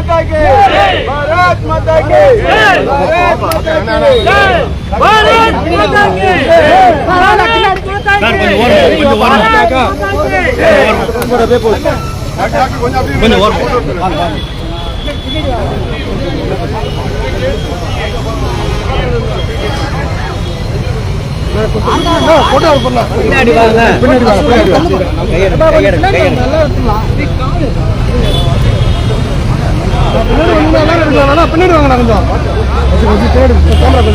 माता की भारत माता की भारत माता की भारत माता की भारत माता की भारत माता की கொஞ்சம் ஓரம் பின்னாடி வாங்க கையெடு கையெடு பின்னாடி வாங்க பின்னாடி கேமரா கொஞ்சம்.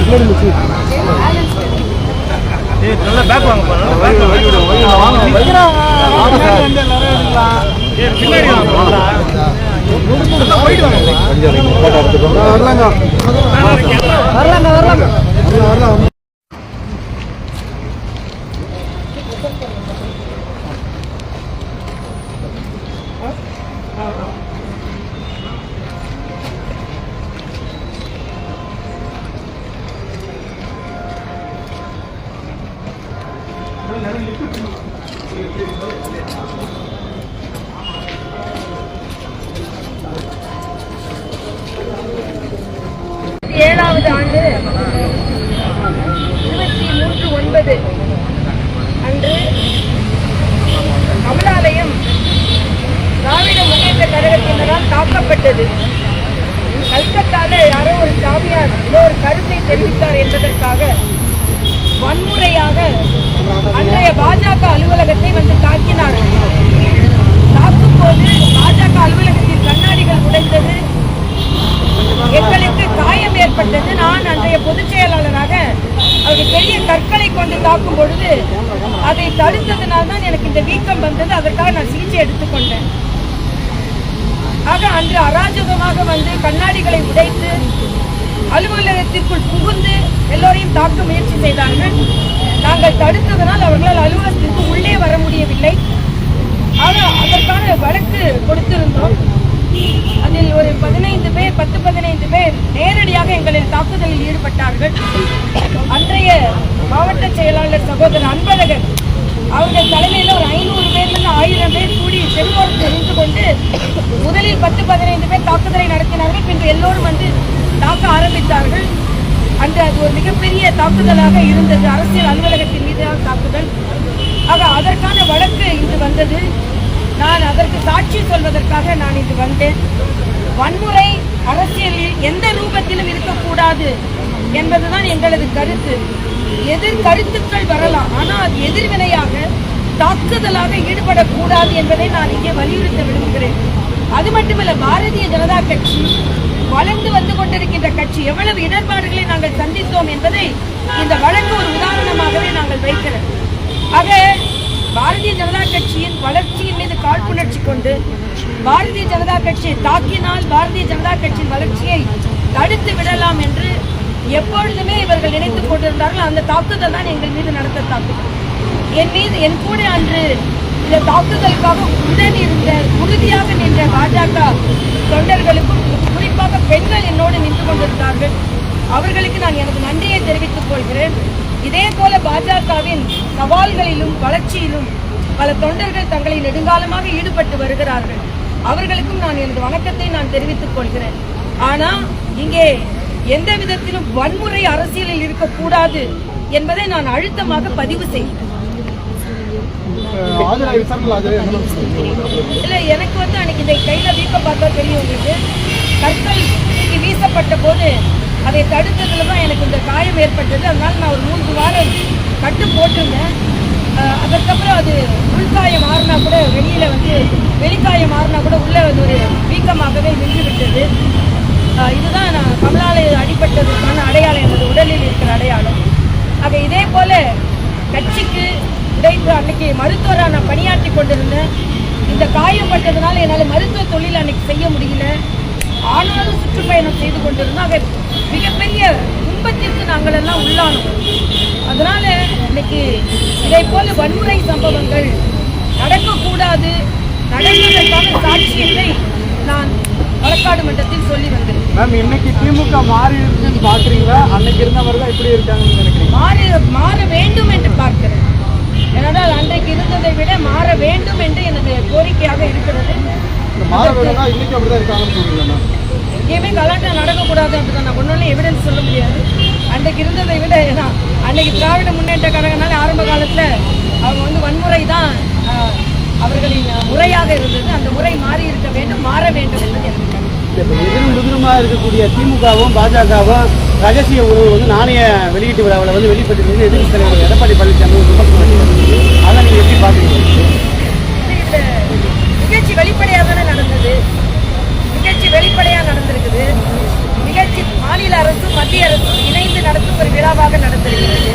பின்னாடி வச்சு. நல்லா பேக் வாங்க வரலாங்க. வரலாங்க வரலாங்க. வரலாம் தான் எனக்கு இந்த வீக்கம் வந்தது அதற்காக நான் சிகிச்சை எடுத்துக்கொண்டேன் ஆக அன்று அராஜகமாக வந்து கண்ணாடிகளை உடைத்து அலுவலகத்திற்குள் புகுந்து எல்லோரையும் தாக்க முயற்சி செய்தார்கள். நாங்கள் தடுத்ததனால் அவர்களால் அலுவலகத்திற்கு உள்ளே வர முடியவில்லை. ஆக அதற்கான வழக்கு கொடுத்திருந்தோம். அதில் ஒரு பதினைந்து பேர் பத்து பதினைந்து பேர் நேரடியாக எங்களின் தாக்குதலில் ஈடுபட்டார்கள். அன்றைய மாவட்ட செயலாளர் சகோதரர் அன்பழகன் அவர்கள் தலைமையில் ஒரு ஐநூறு பேர்லேருந்து ஆயிரம் பேர் கூடி செங்கோரத்தில் இருந்து கொண்டு முதலில் பத்து பதினைந்து பேர் தாக்குதலை நடத்தினார்கள். பின்பு எல்லோரும் வந்து தாக்க ஆரம்பித்தார்கள். அன்று அது ஒரு மிகப்பெரிய தாக்குதலாக இருந்தது. அரசியல் அலுவலகத்தின் மீதான தாக்குதல். ஆக அதற்கான வழக்கு இன்று வந்தது. நான் அதற்கு சாட்சி சொல்வதற்காக நான் இன்று வந்தேன். வன்முறை அரசியலில் எந்த ரூபத்திலும் இருக்கக்கூடாது என்பதுதான் எங்களது கருத்து. எதிர் கருத்துக்கள் வரலாம். ஆனால் அது எதிர்வினையாக தாக்குதலாக ஈடுபடக்கூடாது என்பதை நான் இங்கே வலியுறுத்த விரும்புகிறேன். அது மட்டுமல்ல பாரதிய ஜனதா கட்சி வளர்ந்து வந்து கொண்டிருக்கின்ற கட்சி எவ்வளவு இடர்பாடுகளை நாங்கள் சந்தித்தோம் என்பதை இந்த வழக்கு ஒரு உதாரணமாகவே நாங்கள் வைக்கிறோம் ஆக பாரதிய ஜனதா கட்சியின் வளர்ச்சியின் மீது காழ்ப்புணர்ச்சி கொண்டு பாரதிய ஜனதா கட்சியை தாக்கினால் பாரதிய ஜனதா கட்சியின் வளர்ச்சியை தடுத்து விடலாம் என்று எப்பொழுதுமே இவர்கள் நினைத்துக் கொண்டிருந்தார்கள். அந்த தாக்குதல் தான் எங்கள் மீது நடத்த தாக்குதல். என் மீது என் கூட அன்று இந்த தாக்குதலுக்காக உடன் இருந்த உறுதியாக நின்ற பாஜக தொண்டர்களுக்கும் குறிப்பாக பெண்கள் என்னோடு நின்று கொண்டிருந்தார்கள். அவர்களுக்கு நான் எனது நன்றியை தெரிவித்துக் கொள்கிறேன். இதே போல பாஜகவின் சவால்களிலும் வளர்ச்சியிலும் பல தொண்டர்கள் தங்களை நெடுங்காலமாக ஈடுபட்டு வருகிறார்கள். அவர்களுக்கும் நான் எனது வணக்கத்தை நான் தெரிவித்துக் கொள்கிறேன். ஆனா இங்கே எந்த விதத்திலும் வன்முறை அரசியலில் இருக்கக்கூடாது என்பதை நான் அழுத்தமாக பதிவு செய்கிறேன். இல்லை எனக்கு வந்து அன்னைக்கு இதை கையில வீக்க பார்த்தா தெரியும் உங்களுக்கு. கற்கள் தூக்கி வீசப்பட்ட போது அதை தடுத்ததுல தான் எனக்கு இந்த காயம் ஏற்பட்டது. அதனால நான் ஒரு மூன்று வாரம் கட்டு போட்டிருந்தேன். அதுக்கப்புறம் அது உள்காயம் மாறினா கூட வெளியில வந்து வெளிக்காயம் மாறினா கூட உள்ள வந்து ஒரு வீக்கமாகவே நின்று விட்டது இதுதான் நான் கமலாலய அடிபட்டதுக்கான அடையாளம் எனது உடலில் இருக்கிற அடையாளம். ஆக இதே போல கட்சிக்கு உடைந்து அன்னைக்கு மருத்துவராக நான் பணியாற்றி கொண்டிருந்தேன். இந்த காயப்பட்டதுனால என்னால் மருத்துவ தொழில் அன்னைக்கு செய்ய முடியல. ஆனாலும் சுற்றுப்பயணம் செய்து கொண்டிருந்தோம். ஆக மிகப்பெரிய துன்பத்திற்கு நாங்கள் எல்லாம் உள்ளானோம். அதனால இன்னைக்கு இதை போல வன்முறை சம்பவங்கள் நடக்கக்கூடாது. நடப்பதற்கான சாட்சியத்தை நான் வழக்காடு மன்றத்தில் சொல்லி வந்தேன். மேம் இன்னைக்கு திமுக மாறி இருக்குன்னு பாக்குறீங்களா அன்னைக்கு இருந்தவர் தான் இப்படி இருக்காங்கன்னு நினைக்கிறீங்க மாற மாற வேண்டும் என்று பார்க்கிறேன். ஏனென்றால் அன்றைக்கு இருந்ததை விட மாற வேண்டும் என்று எனது கோரிக்கையாக இருக்கிறது. எங்கேயுமே கலாட்டா நடக்கக்கூடாது அப்படிதான் நான் ஒன்றும் எவிடன்ஸ் சொல்ல முடியாது. அன்றைக்கு இருந்ததை விட ஏன்னா அன்னைக்கு திராவிட முன்னேற்ற கழகனால ஆரம்ப காலத்தில் அவங்க வந்து வன்முறை தான் அவர்களின் முறையாக இருந்தது. அந்த முறை மாறி இருக்க வேண்டும் மாற வேண்டும் என்பது எனக்கு. இப்போ எதிரும் புதிருமா இருக்கக்கூடிய திமுகவும் பாஜகவும் ரகசிய உறவு வந்து நாணய வெளியீட்டு விழாவில் வந்து வெளிப்பட்டு எதிர்ப்பு தலைவர் எடப்பாடி பழனிசாமி விமர்சனம் அதை நீங்கள் எப்படி பார்க்குறீங்க? நிகழ்ச்சி வெளிப்படையாக தானே நடந்தது? நிகழ்ச்சி வெளிப்படையாக நடந்திருக்குது. நிகழ்ச்சி மாநில அரசும் மத்திய அரசும் இணைந்து நடத்தும் ஒரு விழாவாக நடந்திருக்கிறது.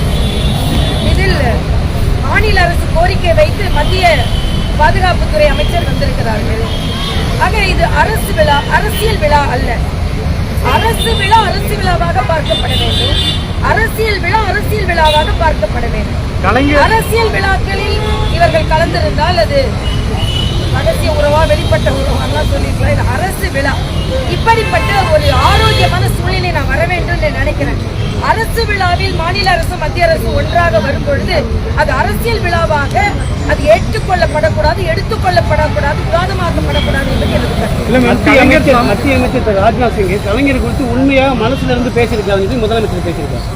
இதில் மாநில அரசு கோரிக்கை வைத்து மத்திய பாதுகாப்புத்துறை அமைச்சர் வந்திருக்கிறார்கள். ஆக இது அரசு விழா அரசியல் விழா அல்ல. அரசு விழா அரசு விழாவாக பார்க்கப்பட வேண்டும். அரசியல் விழா அரசியல் விழாவாக பார்க்கப்பட வேண்டும். அரசியல் விழாக்களில் இவர்கள் கலந்திருந்தால் அது ரகசிய உறவா வெளிப்பட்ட உறவாலாம் சொல்லியிருக்கலாம். இது அரசு விழா. இப்படிப்பட்ட ஒரு ஆரோக்கியமான சூழ்நிலை நான் வர வேண்டும் என்று நினைக்கிறேன். அரசு விழாவில் மாநில அரசு மத்திய அரசு ஒன்றாக வரும் பொழுது அது அரசியல் விழாவாக அது ஏற்றுக்கொள்ளப்படக்கூடாது எடுத்துக்கொள்ளப்படக்கூடாது விவாதமாக்கப்படக்கூடாது என்பது எனக்கு கருத்து. மத்திய அமைச்சர் மத்திய அமைச்சர் திரு ராஜ்நாத் சிங் கலைஞர் குறித்து உண்மையாக மனசுல இருந்து பேசியிருக்காரு சொல்லி முதலமைச்சர் பேசியிருக்காரு.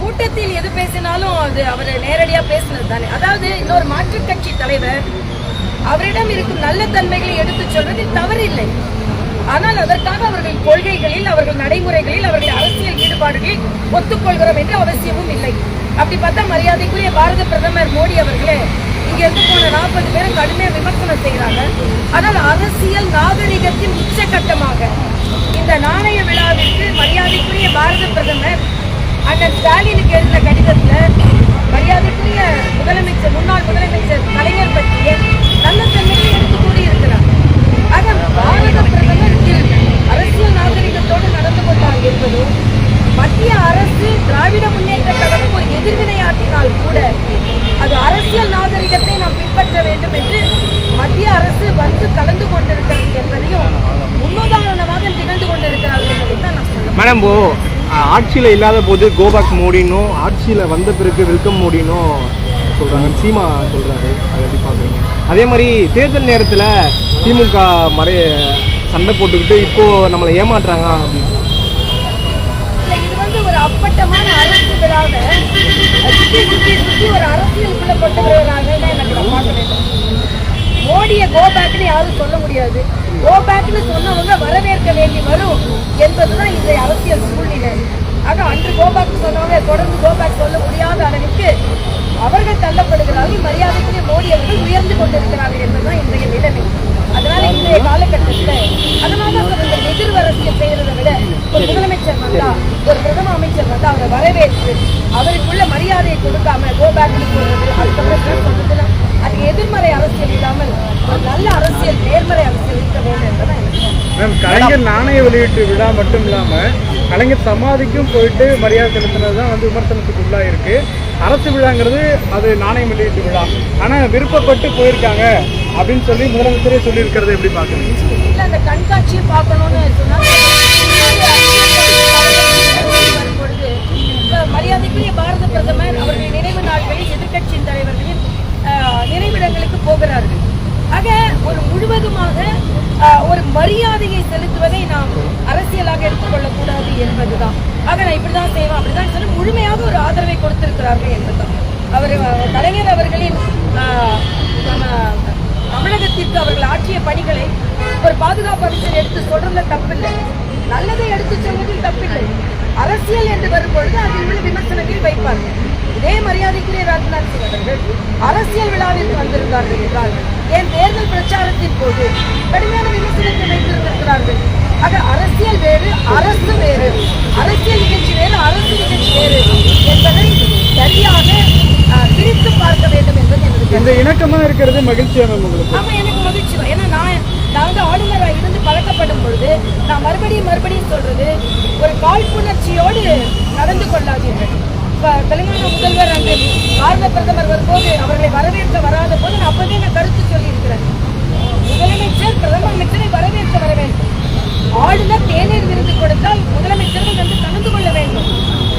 கூட்டத்தில் எது பேசினாலும் அது அவர் நேரடியா பேசினது தானே. அதாவது இன்னொரு மாற்றுக் கட்சி தலைவர் அவரிடம் இருக்கும் நல்ல தன்மைகளை எடுத்துச் சொல்வதில் தவறில்லை. ஆனால் அதற்காக அவர்கள் கொள்கைகளில் அவர்கள் நடைமுறைகளில் அவர்கள் அரசியல் ஈடுபாடுகளில் ஒத்துக்கொள்கிறோம் என்று அவசியமும் இல்லை. அப்படி பார்த்தா மரியாதைக்குரிய பாரத பிரதமர் மோடி அவர்களே இங்க இருந்து போன நாற்பது பேரும் கடுமையாக விமர்சனம் செய்கிறாங்க. ஆனால் அரசியல் நாகரிகத்தின் உச்சகட்டமாக இந்த நாணய விழாவிற்கு மரியாதைக்குரிய பாரத பிரதமர் அண்ணன் ஸ்டாலினுக்கு எழுதின கடிதத்துல மரியாதைக்குரிய முதலமைச்சர் முன்னாள் முதலமைச்சர் கலைஞர் பற்றிய நல்ல தன்மையை எடுத்து கூறியிருக்கிறார். ஆக பாரத பிரதமர் தேசிய நாகரிகத்தோடு நடந்து கொண்டார் என்பதும் மத்திய அரசு திராவிட முன்னேற்ற கழகம் ஒரு எதிர்வினையாற்றினால் கூட அது அரசியல் நாகரிகத்தை நாம் பின்பற்ற வேண்டும் என்று மத்திய அரசு வந்து கலந்து கொண்டிருக்கிறது என்பதையும் முன்னுதாரணமாக திகழ்ந்து கொண்டிருக்கிறார்கள் என்பதை தான் நான் மேடம் இப்போ ஆட்சியில் இல்லாத போது கோபாக் மோடினும் ஆட்சியில் வந்த பிறகு வெல்கம் மோடினும் சொல்கிறாங்க சீமா சொல்கிறாரு அதை எப்படி பார்க்குறீங்க? அதே மாதிரி தேர்தல் நேரத்தில் திமுக மறைய சண்டை போட்டுக்கிட்டு இப்போ நம்மளை ஏமாற்றுறாங்க அப்படின்னு இல்ல, இது வந்து ஒரு அப்பட்டமான அரசு விழாவை சுத்தி சுத்தி ஒரு அரசியலுக்குள்ள கொண்டு வருவதாக தான் எனக்கு நான் பார்க்க மோடியை கோ பேக்னு யாரும் சொல்ல முடியாது. கோ பேக்னு சொன்னவங்க வரவேற்க வேண்டி வரும் என்பதுதான் இன்றைய அரசியல் சூழ்நிலை ஆக அன்று கோபாக் சொன்னவங்க தொடர்ந்து கோபாக் சொல்ல முடியாத அளவிற்கு அவர்கள் தள்ளப்படுகிறார்கள் மரியாதைக்குரிய மோடி அவர்கள் உயர்ந்து கொண்டிருக்கிறார்கள் என்பதுதான் இன்றைய நிலைமை அதனால இன்றைய காலகட்டத்தில் அதனால தான் அவர்கள் எதிர் அரசியல் செய்யறதை விட ஒரு முதலமைச்சர் வந்தா ஒரு பிரதம அமைச்சர் வந்தா அவரை வரவேற்று அவருக்குள்ள மரியாதையை கொடுக்காம கோபேக்னு சொல்றது அதுக்கப்புறம் என்ன சொல்றதுன்னா அது எதிர்மறை அரசியல் இல்லாமல் ஒரு நல்ல அரசியல் நேர்மறை அரசியல் இருக்க வேண்டும் என்பதுதான் எனக்கு தோணுது. மேம் கலைஞர் நாணய வெளியீட்டு விழா மட்டும் இல்லாம கலைஞர் சமாதிக்கும் போயிட்டு மரியாதை செலுத்தினது தான் வந்து விமர்சனத்துக்கு உள்ளா இருக்கு அரசு விழாங்கிறது அது நாணயம் வெளியீட்டு விழா. ஆனா விருப்பப்பட்டு போயிருக்காங்க அப்படின்னு சொல்லி முதலமைச்சரே சொல்லியிருக்கிறது எப்படி பாக்குறீங்க அந்த கண்காட்சியை பார்க்கணும்னு மரியாதைக்குரிய பாரத பிரதமர் அவர்கள் நினைவு நாட்களில் எதிர்க்கட்சியின் தலைவர்களின் நினைவிடங்களுக்கு போகிறார்கள். ஆக ஒரு முழுவதுமாக ஒரு மரியாதையை செலுத்துவதை நாம் அரசியலாக எடுத்துக்கொள்ளக்கூடாது என்பதுதான். ஆக நான் இப்படிதான் செய்வேன் அப்படிதான் சொல்லி முழுமையாக ஒரு ஆதரவை கொடுத்திருக்கிறார்கள் என்பதுதான். அவர் கலைஞர் அவர்களின் நம்ம தமிழகத்திற்கு அவர்கள் ஆற்றிய பணிகளை ஒரு பாதுகாப்பு அமைச்சர் எடுத்து சொல்றதுல தப்பில்லை. நல்லதை எடுத்து சொல்வதில் தப்பில்லை. அரசியல் என்று வரும்பொழுது அதில் உள்ள விமர்சனங்கள் வைப்பார்கள். இதே மரியாதைக்குரிய ராஜ்நாத் சிங் அவர்கள் அரசியல் விழாவிற்கு வந்திருந்தார்கள் என்றார்கள் பிரச்சாரத்தின் போது கடுமையான விமர்சனத்தை வைத்திருந்திருக்கிறார்கள் ஆக அரசியல் வேறு அரசு வேறு. அரசியல் நிகழ்ச்சி வேறு அரசு நிகழ்ச்சி வேறு என்பதை சரியாக பிரித்து பார்க்க வேண்டும் என்பது எனது கருத்து. இந்த இணக்கமா இருக்கிறது மகிழ்ச்சியா மேம் உங்களுக்கு? ஆமா எனக்கு மகிழ்ச்சி தான். ஏன்னா நான் நான் வந்து ஆளுநராக இருந்து பழக்கப்படும் பொழுது நான் மறுபடியும் மறுபடியும் சொல்றது ஒரு காழ்ப்புணர்ச்சியோடு நடந்து கொள்ளாதீர்கள். இப்ப தெலுங்கானா முதல்வர் அன்று பாரத பிரதமர் வரும்போது அவர்களை வரவேற்க வராத போது நான் அப்பவே நான் கருத்து சொல்லியிருக்கிறேன். முதலமைச்சர் பிரதம அமைச்சரை வரவேற்க வர வேண்டும் ஆளுநர் தேநீர் விருது கொடுத்தால் முதலமைச்சர்கள் வந்து கலந்து கொள்ள வேண்டும்.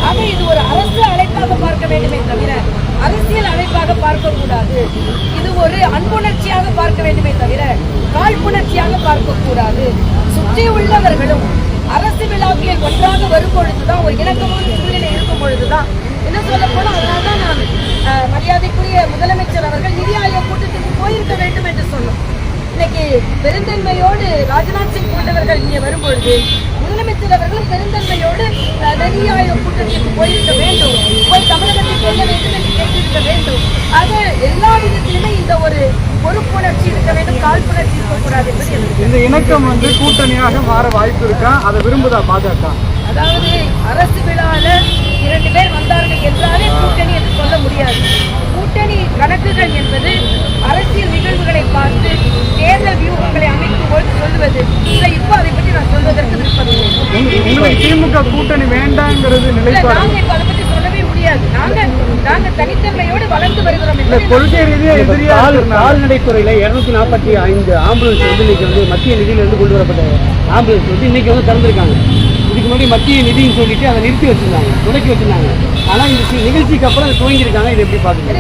ஆக இது ஒரு அரசு அழைப்பாக பார்க்க வேண்டுமே தவிர அரசியல் அழைப்பாக பார்க்க கூடாது இது ஒரு அன்புணர்ச்சியாக பார்க்க வேண்டுமே தவிர காழ்ப்புணர்ச்சியாக பார்க்க கூடாது சுற்றி உள்ளவர்களும் அரசு விழாக்களில் ஒன்றாக வரும் பொழுதுதான் ஒரு இணக்கமான சூழ்நிலை இருக்கும் பொழுதுதான் என்ன சொல்ல போனா அதனால தான் நான் மரியாதைக்குரிய முதலமைச்சர் அவர்கள் நிதி ஆயோக் கூட்டத்துக்கு போயிருக்க வேண்டும் என்று சொன்னோம். இன்னைக்கு பெருந்தன்மையோடு ராஜ்நாத் சிங் போன்றவர்கள் இங்கே வரும்பொழுது முதலமைச்சர் அவர்களும் பெருந்தன்மையோடு நிதி ஆயோக் கூட்டத்திற்கு போயிருக்க வேண்டும். போய் தமிழகத்தை சொல்ல வேண்டும் என்று கேட்டிருக்க வேண்டும். ஆக எல்லா விதத்திலுமே இந்த ஒரு பொறுப்புணர்ச்சி இருக்க வேண்டும். காழ்ப்புணர்ச்சி இருக்கக்கூடாது என்பது இந்த இணக்கம் வந்து கூட்டணியாக மாற வாய்ப்பு இருக்கா? அதை விரும்புதா பாஜக? அதாவது அரசு விழால இரண்டு பேர் வந்தார்கள் என்றாலே கூட்டணி என்று சொல்ல முடியாது கூட்டணி கணக்குகள் என்பது அரசியல் நிகழ்வுகளை பார்த்து தேர்தல் வியூகங்களை அமைக்கும் போது சொல்லுவது இல்லை இப்போ அதை பற்றி நான் சொல்வதற்கு விருப்பமில்லை உங்க- உங்களுக்கு திமுக கூட்டணி வேண்டாங்கிறது இல்ல, நிலைப்பாடு. சொல்லவே முடியாது. நாங்க நாங்க தனித்தன்மையோடு வளர்ந்து வருகிறோம் இல்ல என்பதை கொள்கை ரீதியா எதிரியா கால் இருக்கிறனால கால்நடைத்துறையில இருநூத்தி நாற்பத்தி ஐந்து ஆம்புலன்ஸ் வந்து இன்னைக்கு வந்து மத்திய நிதியிலிருந்து கொண்டு வரப்பட்ட ஆம்புலன்ஸ் வந்து இன்னைக்கு வந்து திறந்திருக்காங்க. இதுக்கு முன்னாடி மத்திய நிதின்னு சொல்லிட்டு அதை நிறுத்தி வச்சிருந்தாங்க முடக்கி வச்சிருந்தாங்க. ஆனா இந்த நிகழ்ச்சிக்கு அப்புறம் அதை துவங்கியிருக்காங்க. இது எப்படி பாக்குறீங்க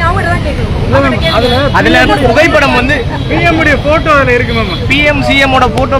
அதுல புகைப்படம் வந்து பிஎம் உடைய போட்டோ அதுல இருக்கு மேம் பிஎம் சிஎம் ஓட போட்டோ